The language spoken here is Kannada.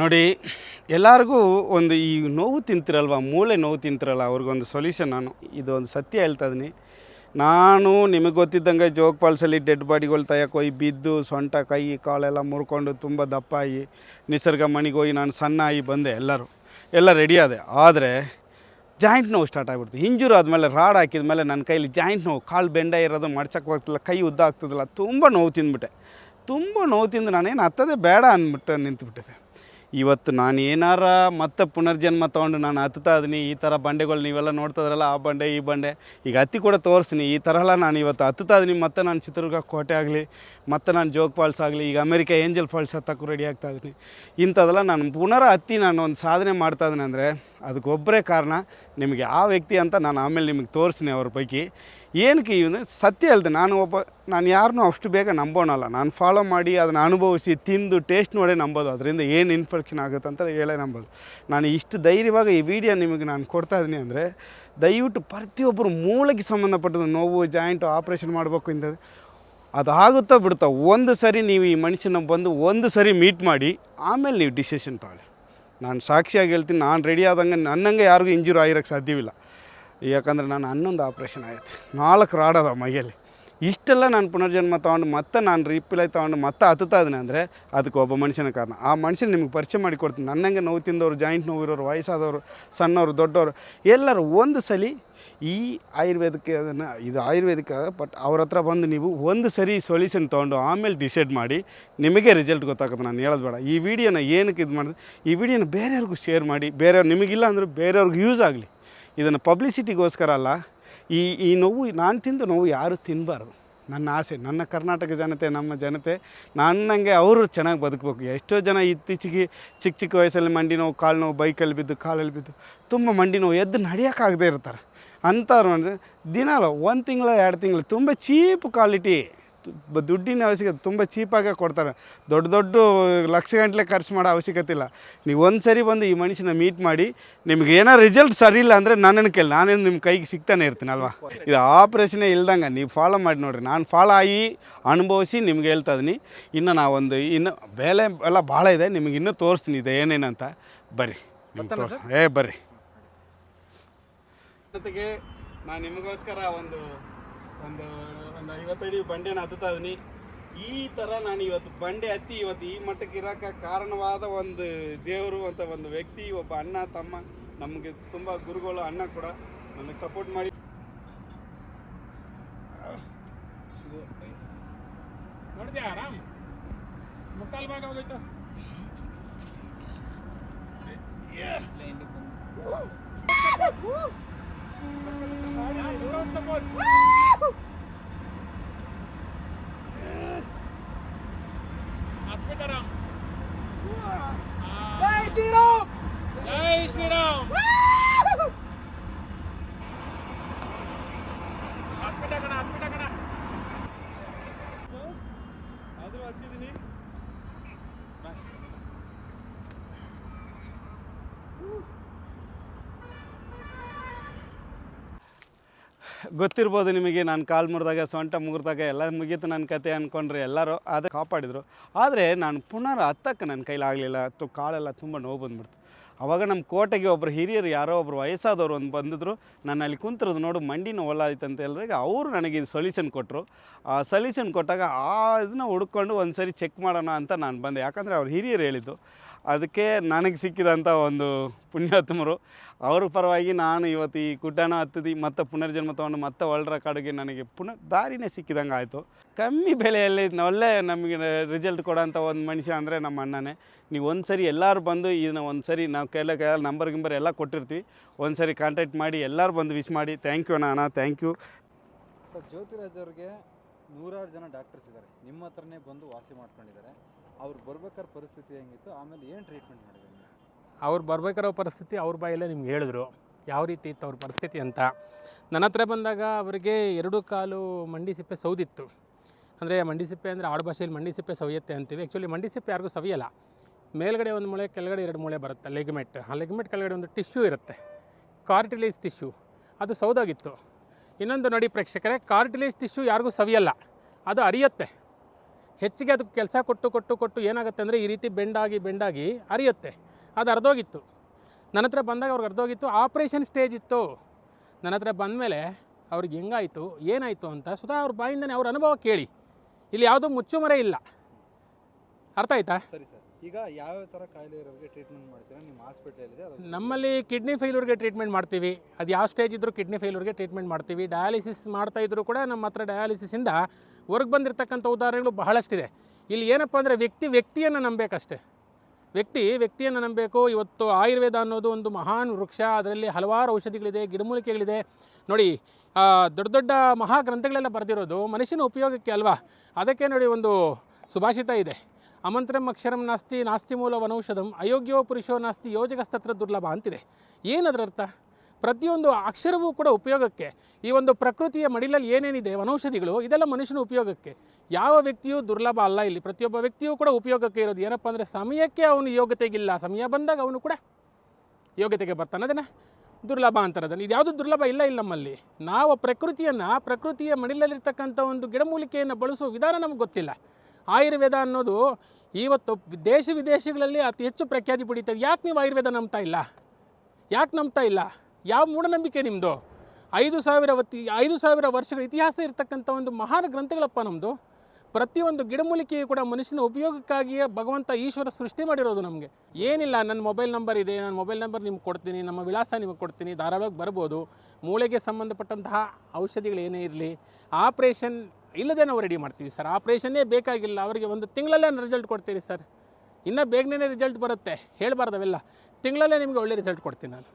ನೋಡಿ, ಎಲ್ಲರಿಗೂ ಒಂದು ಈ ನೋವು ತಿಂತಿರಲ್ವ, ಮೂಳೆ ನೋವು ತಿಂತಿರಲ್ಲ, ಅವ್ರಿಗೊಂದು ಸೊಲ್ಯೂಷನ್ ನಾನು. ಇದೊಂದು ಸತ್ಯ ಹೇಳ್ತಾ ಇದೀನಿ ನಾನು ನಿಮಗೆ ಗೊತ್ತಿದ್ದಂಗೆ ಜೋಗ್ ಪಾಲ್ಸಲ್ಲಿ ಡೆಡ್ ಬಾಡಿಗಳು ತಯಕ್ಕೆ ಹೋಗಿ ಬಿದ್ದು, ಸೊಂಟ, ಕೈ, ಕಾಲೆಲ್ಲ ಮುರ್ಕೊಂಡು ತುಂಬ ದಪ್ಪ ಆಗಿ ನಿಸರ್ಗ ಮನೆಗೆ ಹೋಗಿ ನಾನು ಸಣ್ಣ ಆಗಿ ಬಂದೆ ಎಲ್ಲರೂ. ಎಲ್ಲ ರೆಡಿ ಆದೆ. ಆದರೆ ಜಾಯಿಂಟ್ ನೋವು ಸ್ಟಾರ್ಟ್ ಆಗಿಬಿಡ್ತು. ಇಂಜೂರ್ ಆದಮೇಲೆ ರಾಡ್ ಹಾಕಿದ ಮೇಲೆ ನನ್ನ ಕೈಲಿ ಜಾಯಿಂಟ್ ನೋವು, ಕಾಲು ಬೆಂಡ ಇರೋದು ಮಡ್ಸಕ್ಕೆ ಹೋಗ್ತಿಲ್ಲ, ಕೈ ಉದ್ದ ಆಗ್ತದಲ್ಲ ತುಂಬ ನೋವು ತಿಂದ್ಬಿಟ್ಟೆ. ತುಂಬ ನೋವು ತಿಂದು ನಾನೇನು ಹತ್ತದೇ ಬೇಡ ಅಂದ್ಬಿಟ್ಟು ನಿಂತುಬಿಟ್ಟಿದೆ ಇವತ್ತು ನಾನು ಏನಾರ ಮತ್ತೆ ಪುನರ್ಜನ್ಮ ತೊಗೊಂಡು ನಾನು ಹತ್ತುತ್ತಾ ಇದೀನಿ ಈ ಥರ ಬಂಡೆಗಳು ನೀವೆಲ್ಲ ನೋಡ್ತಾ ಇದ್ರಲ್ಲ ಆ ಬಂಡೆ, ಈ ಬಂಡೆ. ಈಗ ಹತ್ತಿ ಕೂಡ ತೋರಿಸ್ತೀನಿ, ಈ ಥರ ಎಲ್ಲ ನಾನು ಇವತ್ತು ಹತ್ತುತ್ತಾ ಇದೀನಿ ಮತ್ತೆ ನಾನು ಚಿತ್ರದುರ್ಗ ಕೋಟೆ ಆಗಲಿ, ಮತ್ತೆ ನಾನು ಜೋಗ್ ಫಾಲ್ಸ್ ಆಗಲಿ, ಈಗ ಅಮೆರಿಕ ಏಂಜಲ್ ಫಾಲ್ಸ್ ಹತ್ತಕ್ಕೂ ರೆಡಿ ಆಗ್ತಾ ಇದ್ದೀನಿ. ಇಂಥದ್ದೆಲ್ಲ ನಾನು ಪುನರ ಹತ್ತಿ ನಾನು ಒಂದು ಸಾಧನೆ ಮಾಡ್ತಾ ಇದ್ದೀನಿ ಅಂದರೆ ಅದಕ್ಕೊಬ್ಬರೇ ಕಾರಣ, ನಿಮಗೆ ಆ ವ್ಯಕ್ತಿ ಅಂತ ನಾನು ಆಮೇಲೆ ನಿಮಗೆ ತೋರಿಸ್ತೀನಿ ಅವ್ರ ಪೈಕಿ. ಏನಕ್ಕೆ ಇವನು? ಸತ್ಯ ಹೇಳ್ದೆ, ನಾನು ಒಬ್ಬ ನಾನು ಯಾರನ್ನೂ ಅಷ್ಟು ಬೇಗ ನಂಬೋಣಲ್ಲ ನಾನು ಫಾಲೋ ಮಾಡಿ ಅದನ್ನು ಅನುಭವಿಸಿ ತಿಂದು ಟೇಸ್ಟ್ ನೋಡೇ ನಂಬೋದು. ಅದರಿಂದ ಏನು ಇನ್ಫೆಕ್ಷನ್ ಆಗುತ್ತೆ ಅಂತ ಹೇಳೇ ನಂಬೋದು. ನಾನು ಇಷ್ಟು ಧೈರ್ಯವಾಗಿ ಈ ವಿಡಿಯೋ ನಿಮಗೆ ನಾನು ಕೊಡ್ತಾ ಇದ್ದೀನಿ ಅಂದರೆ, ದಯವಿಟ್ಟು ಪ್ರತಿಯೊಬ್ಬರು ಮೂಳೆಗೆ ಸಂಬಂಧಪಟ್ಟದ್ದು ನೋವು ಜಾಯಿಂಟು ಆಪ್ರೇಷನ್ ಮಾಡಬೇಕು ಅದು ಅದಾಗುತ್ತೋ ಬಿಡುತ್ತೋ ಒಂದು ಸರಿ ನೀವು ಈ ಮನುಷ್ಯನ ಬಂದು ಒಂದು ಸರಿ ಮೀಟ್ ಮಾಡಿ, ಆಮೇಲೆ ನೀವು ಡಿಸಿಷನ್ ತಗೊಳ್ಳಿ. ನಾನು ಸಾಕ್ಷಿಯಾಗಿ ಹೇಳ್ತೀನಿ, ನಾನು ರೆಡಿ ಆದಂಗೆ ನನ್ನಂಗೆ ಯಾರಿಗೂ ಇಂಜೂರ್ ಆಗಿರೋಕ್ಕೆ ಸಾಧ್ಯವಿಲ್ಲ. ಯಾಕಂದ್ರೆ ನಾನು ಹನ್ನೊಂದು ಆಪ್ರೇಷನ್ ಆಯ್ತು. ನಾಲ್ಕು ರಾಡ್ ಅದಾವ ಮೈಯಲ್ಲಿ. ಇಷ್ಟೆಲ್ಲ ನಾನು ಪುನರ್ಜನ್ಮ ತೊಗೊಂಡು ಮತ್ತೆ ನಾನು ರಿಪ್ಲೈ ತೊಗೊಂಡು ಮತ್ತೆ ಹತ್ತುತ್ತಾ ಇದ್ದೀನಿ ಅಂದರೆ ಅದಕ್ಕೆ ಒಬ್ಬ ಮನುಷ್ಯನ ಕಾರಣ. ಆ ಮನುಷ್ಯನ ನಿಮಗೆ ಪರಿಚಯ ಮಾಡಿಕೊಡ್ತೀನಿ ನನ್ನಂಗೆ ನೋವು ತಿಂದವರು ಜಾಯಿಂಟ್ ನೋವು ಇರೋರು, ವಯಸ್ಸಾದವರು, ಸಣ್ಣವರು, ದೊಡ್ಡವರು, ಎಲ್ಲರೂ ಒಂದು ಸಲ ಈ ಆಯುರ್ವೇದಕ್ಕೆ ಅದನ್ನು, ಇದು ಆಯುರ್ವೇದಿಕ ಬಟ್ ಅವ್ರ ಹತ್ರ ಬಂದು ನೀವು ಒಂದು ಸರಿ ಸೊಲ್ಯೂಷನ್ ತೊಗೊಂಡು ಆಮೇಲೆ ಡಿಸೈಡ್ ಮಾಡಿ ನಿಮಗೆ ರಿಸಲ್ಟ್ ಗೊತ್ತಾಗುತ್ತೆ. ನಾನು ಹೇಳೋದು ಬೇಡ. ಈ ವಿಡಿಯೋನ ಏನಕ್ಕೆ ಇದು ಮಾಡಿದೆ? ಈ ವಿಡಿಯೋನ ಬೇರೆಯವ್ರಿಗೂ ಶೇರ್ ಮಾಡಿ. ಬೇರೆಯವ್ರು ನಿಮಗಿಲ್ಲ ಅಂದರೆ ಬೇರೆಯವ್ರಿಗೆ ಯೂಸ್ ಆಗಲಿ. ಇದನ್ನು ಪಬ್ಲಿಸಿಟಿಗೋಸ್ಕರ ಅಲ್ಲ, ಈ ಈ ನೋವು, ನಾನು ತಿಂದು ನೋವು ಯಾರು ತಿನ್ನಬಾರ್ದು ನನ್ನ ಆಸೆ, ನನ್ನ ಕರ್ನಾಟಕ ಜನತೆ, ನಮ್ಮ ಜನತೆ ನನ್ನಂಗೆ ಅವರು ಚೆನ್ನಾಗಿ ಬದುಕಬೇಕು. ಎಷ್ಟೋ ಜನ ಇತ್ತೀಚೆಗೆ ಚಿಕ್ಕ ಚಿಕ್ಕ ವಯಸ್ಸಲ್ಲಿ ಮಂಡಿ ನೋವು, ಕಾಲು ನೋವು, ಬೈಕಲ್ಲಿ ಬಿದ್ದು, ಕಾಲಲ್ಲಿ ಬಿದ್ದು, ತುಂಬ ಮಂಡಿ ನೋವು ಎದ್ದು ನಡೆಯೋಕ್ಕಾಗದೇ ಇರ್ತಾರೆ. ಅಂಥವ್ರು ಅಂದರೆ ದಿನಾಲು ಒಂದು ತಿಂಗಳು, ಎರಡು ತಿಂಗಳು, ತುಂಬ ಚೀಪ್ ಕ್ವಾಲಿಟಿ ದುಡ್ಡಿನ ಅವಶ್ಯಕತೆ ತುಂಬ ಚೀಪಾಗಿ ಕೊಡ್ತಾರೆ. ದೊಡ್ಡ ದೊಡ್ಡ ಲಕ್ಷ ಗಂಟಲೆ ಖರ್ಚು ಮಾಡೋ ಅವಶ್ಯಕತೆ ಇಲ್ಲ. ನೀವು ಒಂದು ಸರಿ ಬಂದು ಈ ಮನುಷ್ಯನ ಮೀಟ್ ಮಾಡಿ ನಿಮ್ಗೆ ಏನೋ ರಿಸಲ್ಟ್ ಸರಿ ಇಲ್ಲ ಅಂದರೆ ನನ್ನನ್ನು ಕೇಳಿ. ನಾನೇನು ನಿಮ್ಮ ಕೈಗೆ ಸಿಗ್ತಾನೆ ಇರ್ತೀನಿ ಅಲ್ವಾ? ಇದು ಆಪ್ರೇಷನೇ ಇಲ್ದಂಗೆ ನೀವು ಫಾಲೋ ಮಾಡಿ ನೋಡಿರಿ. ನಾನು ಫಾಲೋ ಆಗಿ ಅನುಭವಿಸಿ ನಿಮ್ಗೆ ಹೇಳ್ತಾ ಇದ್ದೀನಿ. ಇನ್ನು ನಾವೊಂದು ಇನ್ನು ಬೆಲೆ ಎಲ್ಲ ಭಾಳ ಇದೆ. ನಿಮಗೆ ಇನ್ನೂ ತೋರಿಸ್ತೀನಿ ಇದೆ ಏನೇನಂತ ಬರ್ರಿ. ನಿಮ್ಗೆ ತೋರಿಸ ಏ ಬರ್ರಿ. ಜೊತೆಗೆ ನಾನು ನಿಮಗೋಸ್ಕರ ಒಂದು ಒಂದು ಒಂದು ಇಡೀ ಬಂಡೆನ ಹತ್ತುತ್ತಾ ಇದೀನಿ ಈ ಥರ ನಾನು ಇವತ್ತು ಬಂಡೆ ಹತ್ತಿ ಇವತ್ತು ಈ ಮಟ್ಟಕ್ಕೆ ಇರೋಕೆ ಕಾರಣವಾದ ಒಂದು ದೇವರು ಅಂತ ಒಂದು ವ್ಯಕ್ತಿ ಒಬ್ಬ ಅಣ್ಣ ತಮ್ಮ ನಮಗೆ ತುಂಬ ಗುರುಗಳು ಅಣ್ಣ ಕೂಡ ನನಗೆ ಸಪೋರ್ಟ್ ಮಾಡಿ. ನೋಡಿದ್ಯಾ ಆರಾಮ್? ಮುಕ್ಕಾಲು ಭಾಗ ಹೋಗೋಯ್ತು Without ಗೊತ್ತಿರ್ಬೋದು ನಿಮಗೆ. ನಾನು ಕಾಲು ಮುರಿದಾಗ, ಸೊಂಟ ಮುಗಿದಾಗ, ಎಲ್ಲ ಮುಗೀತು ನನ್ನ ಕತೆ ಅಂದ್ಕೊಂಡ್ರೆ ಎಲ್ಲರೂ ಅದು ಕಾಪಾಡಿದರು. ಆದರೆ ನಾನು ಪುನರ್ ಹತ್ತಕ್ಕೆ ನನ್ನ ಕೈಲಾಗಲಿಲ್ಲ ತು ಕಾಲೆಲ್ಲ ತುಂಬ ನೋವು ಬಂದ್ಬಿಡ್ತು. ಅವಾಗ ನಮ್ಮ ಕೋಟೆಗೆ ಒಬ್ಬರು ಹಿರಿಯರು, ಯಾರೋ ಒಬ್ಬರು ವಯಸ್ಸಾದವರು ಒಂದು ಬಂದಿದ್ರು. ನಾನು ಅಲ್ಲಿ ಕುಂತಿರೋದು ನೋಡು ಮಂಡಿ ನೋವಾಯ್ತು ಅಂತ ಹೇಳಿದಾಗ ಅವರು ನನಗೆ ಇದು ಸೊಲ್ಯೂಷನ್ ಕೊಟ್ಟರು ಆ ಸೊಲ್ಯೂಷನ್ ಕೊಟ್ಟಾಗ ಆ ಇದನ್ನ ಹುಡ್ಕೊಂಡು ಒಂದು ಸರಿ ಚೆಕ್ ಮಾಡೋಣ ಅಂತ ನಾನು ಬಂದೆ. ಯಾಕಂದರೆ ಅವ್ರು ಹಿರಿಯರು ಹೇಳಿದ್ದು. ಅದಕ್ಕೆ ನನಗೆ ಸಿಕ್ಕಿದಂಥ ಒಂದು ಪುಣ್ಯಾತ್ಮರು. ಅವ್ರ ಪರವಾಗಿ ನಾನು ಇವತ್ತು ಈ ಗುಡ್ಡನ ಹತ್ತಿದಿ, ಮತ್ತೆ ಪುನರ್ಜನ್ಮ ತಗೊಂಡು ಮತ್ತೆ ವರ್ಲ್ಡ್ ಕಾಡಿಗೆ ನನಗೆ ಪುನಃ ದಾರಿನೇ ಸಿಕ್ಕಿದಂಗೆ ಆಯಿತು ಕಮ್ಮಿ ಬೆಲೆಯಲ್ಲಿ ಒಳ್ಳೆ ನಮಗೆ ರಿಸಲ್ಟ್ ಕೊಡೋಂಥ ಒಂದು ಮನುಷ್ಯ ಅಂದರೆ ನಮ್ಮ ಅಣ್ಣನೇ. ನೀವು ಒಂದು ಸರಿ ಎಲ್ಲರೂ ಬಂದು ಇದನ್ನ ಒಂದು ಸರಿ ನಾವು ಕೈಲ ಕೈಯಲ್ಲಿ ನಂಬರ್ ಗಿಂಬರ್ ಎಲ್ಲ ಕೊಟ್ಟಿರ್ತೀವಿ. ಒಂದು ಸರಿ ಕಾಂಟ್ಯಾಕ್ಟ್ ಮಾಡಿ, ಎಲ್ಲರೂ ಬಂದು ವಿಶ್ ಮಾಡಿ. ಥ್ಯಾಂಕ್ ಯು ಅಣ್ಣ ಅಣ್ಣ ಥ್ಯಾಂಕ್ ಯು ಸರ್, ಜ್ಯೋತಿರಾಜ್ ಅವ್ರಿಗೆ ನೂರಾರು ಜನ ಡಾಕ್ಟರ್ಸ್ ಇದ್ದಾರೆ. ನಿಮ್ಮ ಹತ್ರನೇ ಬಂದು ವಾಸಿ ಮಾಡ್ಕೊಂಡಿದ್ದಾರೆ. ಅವ್ರು ಬರ್ಬೇಕಾದ್ರೆ ಪರಿಸ್ಥಿತಿ ಹೆಂಗಿತ್ತು? ಆಮೇಲೆ ಏನು ಟ್ರೀಟ್ಮೆಂಟ್ ಮಾಡಿದ್ರು? ಅವ್ರು ಬರ್ಬೇಕಾರೋ ಪರಿಸ್ಥಿತಿ ಅವ್ರ ಬಾಯಲ್ಲೇ ನಿಮ್ಗೆ ಹೇಳಿದ್ರು. ಯಾವ ರೀತಿ ಇತ್ತು ಅವ್ರ ಪರಿಸ್ಥಿತಿ ಅಂತ. ನನ್ನ ಹತ್ರ ಬಂದಾಗ ಅವರಿಗೆ ಎರಡು ಕಾಲು ಮಂಡಿ ಸಿಪ್ಪೆ ಸೌದಿತ್ತು. ಅಂದರೆ ಮಂಡಿ ಸಿಪ್ಪೆ ಅಂದರೆ ಆಡು ಭಾಷೆಯಲ್ಲಿ ಮಂಡಿ ಸಿಪ್ಪೆ ಸವಿಯುತ್ತೆ ಅಂತೀವಿ. ಆ್ಯಕ್ಚುಲಿ ಮಂಡಿ ಸಿಪ್ಪೆ ಯಾರಿಗೂ ಸವಿಯಲ್ಲ. ಮೇಲ್ಗಡೆ ಒಂದು ಮೂಳೆ, ಕೆಳಗಡೆ ಎರಡು ಮೂಳೆ ಬರುತ್ತೆ ಲೆಗ್ಮೆಟ್. ಆ ಲೆಗ್ಮೆಟ್ ಕೆಳಗಡೆ ಒಂದು ಟಿಶ್ಯೂ ಇರುತ್ತೆ. Cartilage tissue. ಅದು ಸೌದಾಗಿತ್ತು. ಇನ್ನೊಂದು ನೋಡಿ ಪ್ರೇಕ್ಷಕರೇ, ಕಾರ್ಟಿಲೇಜ್ ಟಿಶ್ಯೂ ಯಾರಿಗೂ ಸವಿಯಲ್ಲ. ಅದು ಅರಿಯುತ್ತೆ. ಹೆಚ್ಚಿಗೆ ಅದಕ್ಕೆ ಕೆಲಸ ಕೊಟ್ಟು ಕೊಟ್ಟು ಕೊಟ್ಟು ಏನಾಗುತ್ತೆ ಅಂದರೆ ಈ ರೀತಿ ಬೆಂಡಾಗಿ ಬೆಂಡಾಗಿ ಅರಿಯುತ್ತೆ ಅದು ಅರ್ಧೋಗಿತ್ತು ನನ್ನ ಹತ್ರ ಬಂದಾಗ ಅವ್ರಿಗೆ ಅರ್ಧೋಗಿತ್ತು ಆಪ್ರೇಷನ್ ಸ್ಟೇಜ್ ಇತ್ತು. ನನ್ನ ಹತ್ರ ಬಂದಮೇಲೆ ಅವ್ರಿಗೆ ಹೆಂಗಾಯಿತು ಏನಾಯಿತು ಅಂತ ಸ್ವತಃ ಅವ್ರ ಬಾಯಿಂದನೇ ಅವ್ರ ಅನುಭವ ಕೇಳಿ. ಇಲ್ಲಿ ಯಾವುದೂ ಮುಚ್ಚುಮರೆ ಇಲ್ಲ. ಅರ್ಥ ಆಯ್ತಾ? ಸರಿ ಸರ್. ಈಗ ಯಾವ ಥರ ಕಾಯಿಲೆ ಇರೋರಿಗೆ ಟ್ರೀಟ್ಮೆಂಟ್ ಮಾಡ್ತೀರಾ? ನಿಮ್ಮ ಹಾಸ್ಪಿಟಲಿದೆ ನಮ್ಮಲ್ಲಿ ಕಿಡ್ನಿ ಫೇಲ್ಯೂರ್ಗೆ ಟ್ರೀಟ್ಮೆಂಟ್ ಮಾಡ್ತೀವಿ. ಅದು ಯಾವ ಸ್ಟೇಜ್ ಇದ್ದರೂ ಕಿಡ್ನಿ ಫೇಲ್ಯೂರ್ಗೆ ಟ್ರೀಟ್ಮೆಂಟ್ ಮಾಡ್ತೀವಿ. ಡಯಾಲಿಸಿಸ್ ಮಾಡ್ತಾ ಕೂಡ ನಮ್ಮ ಹತ್ರ ಡಯಾಲಿಸಿಸಿಂದ ಹೊರಗೆ ಬಂದಿರತಕ್ಕಂಥ ಉದಾಹರಣೆಗಳು ಬಹಳಷ್ಟಿದೆ. ಇಲ್ಲಿ ಏನಪ್ಪ ಅಂದರೆ ವ್ಯಕ್ತಿ ವ್ಯಕ್ತಿಯನ್ನು ನಂಬಬೇಕಷ್ಟೆ ವ್ಯಕ್ತಿ ವ್ಯಕ್ತಿಯನ್ನು ನಂಬಬೇಕು ಇವತ್ತು ಆಯುರ್ವೇದ ಅನ್ನೋದು ಒಂದು ಮಹಾನ್ ವೃಕ್ಷ. ಅದರಲ್ಲಿ ಹಲವಾರು ಔಷಧಿಗಳಿದೆ, ಗಿಡಮೂಲಿಕೆಗಳಿದೆ. ನೋಡಿ ದೊಡ್ಡ ದೊಡ್ಡ ಮಹಾ ಗ್ರಂಥಗಳೆಲ್ಲ ಬರೆದಿರೋದು ಮನುಷ್ಯನ ಉಪಯೋಗಕ್ಕೆ ಅಲ್ವಾ? ಅದಕ್ಕೆ ನೋಡಿ ಒಂದು ಸುಭಾಷಿತ ಇದೆ. ಅಮಂತ್ರಂ ಅಕ್ಷರಂ ನಾಸ್ತಿ ನಾಸ್ತಿ ಮೂಲ ವನೌಷಧಂ ಅಯೋಗ್ಯೋ ಪುರುಷೋ ನಾಸ್ತಿ ಯೋಜಕಸ್ತತ್ರ ದುರ್ಲಭ ಅಂತಿದೆ. ಏನದರ ಅರ್ಥ ಪ್ರತಿಯೊಂದು ಅಕ್ಷರವೂ ಕೂಡ ಉಪಯೋಗಕ್ಕೆ, ಈ ಒಂದು ಪ್ರಕೃತಿಯ ಮಡಿಲಲ್ಲಿ ಏನೇನಿದೆ, ವನೌಷಧಿಗಳು, ಇದೆಲ್ಲ ಮನುಷ್ಯನ ಉಪಯೋಗಕ್ಕೆ. ಯಾವ ವ್ಯಕ್ತಿಯೂ ದುರ್ಲಭ ಅಲ್ಲ ಇಲ್ಲಿ. ಪ್ರತಿಯೊಬ್ಬ ವ್ಯಕ್ತಿಯೂ ಕೂಡ ಉಪಯೋಗಕ್ಕೆ ಇರೋದು. ಏನಪ್ಪ ಅಂದರೆ ಸಮಯಕ್ಕೆ ಅವನು ಯೋಗ್ಯತೆಗಿಲ್ಲ. ಸಮಯ ಬಂದಾಗ ಅವನು ಕೂಡ ಯೋಗ್ಯತೆಗೆ ಬರ್ತಾನೆ. ಅದನ್ನು ದುರ್ಲಭ ಅಂತಾರೆ. ಅದನ್ನು ಇದು ಯಾವುದು ದುರ್ಲಭ ಇಲ್ಲ ಇಲ್ಲ ನಮ್ಮಲ್ಲಿ. ನಾವು ಪ್ರಕೃತಿಯನ್ನು, ಪ್ರಕೃತಿಯ ಮಡಿಲಲ್ಲಿರ್ತಕ್ಕಂಥ ಒಂದು ಗಿಡಮೂಲಿಕೆಯನ್ನು ಬಳಸುವ ವಿಧಾನ ನಮಗೆ ಗೊತ್ತಿಲ್ಲ. ಆಯುರ್ವೇದ ಅನ್ನೋದು ಇವತ್ತು ದೇಶ ವಿದೇಶಗಳಲ್ಲಿ ಅತಿ ಹೆಚ್ಚು ಪ್ರಖ್ಯಾತಿ ಪಡೀತದೆ. ಯಾಕೆ ನೀವು ಆಯುರ್ವೇದ ನಂಬ್ತಾ ಇಲ್ಲ? ಯಾಕೆ ನಂಬ್ತಾ ಇಲ್ಲ? ಯಾವ ಮೂಢನಂಬಿಕೆ ನಿಮ್ಮದು ಐದು ಸಾವಿರ ವತಿ ಐದು ಸಾವಿರ ವರ್ಷಗಳ ಇತಿಹಾಸ ಇರತಕ್ಕಂಥ ಒಂದು ಮಹಾನ್ ಗ್ರಂಥಗಳಪ್ಪ ನಮ್ಮದು ಪ್ರತಿಯೊಂದು ಗಿಡಮೂಲಿಕೆಯು ಕೂಡ ಮನುಷ್ಯನ ಉಪಯೋಗಕ್ಕಾಗಿಯೇ ಭಗವಂತ ಈಶ್ವರ ಸೃಷ್ಟಿ ಮಾಡಿರೋದು ನಮಗೆ. ಏನಿಲ್ಲ, ನನ್ನ ಮೊಬೈಲ್ ನಂಬರ್ ಇದೆ, ನನ್ನ ಮೊಬೈಲ್ ನಂಬರ್ ನಿಮ್ಗೆ ಕೊಡ್ತೀನಿ, ನಮ್ಮ ವಿಳಾಸ ನಿಮಗೆ ಕೊಡ್ತೀನಿ ಧಾರಾಳವಾಗಿ ಬರ್ಬೋದು. ಮೂಳೆಗೆ ಸಂಬಂಧಪಟ್ಟಂತಹ ಔಷಧಿಗಳು ಏನೇ ಇರಲಿ, ಆಪ್ರೇಷನ್ ಇಲ್ಲದೆ ನಾವು ರೆಡಿ ಮಾಡ್ತೀವಿ ಸರ್. ಆಪ್ರೇಷನ್ನೇ ಬೇಕಾಗಿಲ್ಲ, ಅವರಿಗೆ ಒಂದು ತಿಂಗಳಲ್ಲೇ ರಿಸಲ್ಟ್ ಕೊಡ್ತೀರಿ ಸರ್. ಇನ್ನೂ ಬೇಗನೆ ರಿಸಲ್ಟ್ ಬರುತ್ತೆ ಹೇಳಬಾರ್ದವೆಲ್ಲ ತಿಂಗಳಲ್ಲೇ ನಿಮಗೆ ಒಳ್ಳೆ ರಿಸಲ್ಟ್ ಕೊಡ್ತೀನಿ ನಾನು.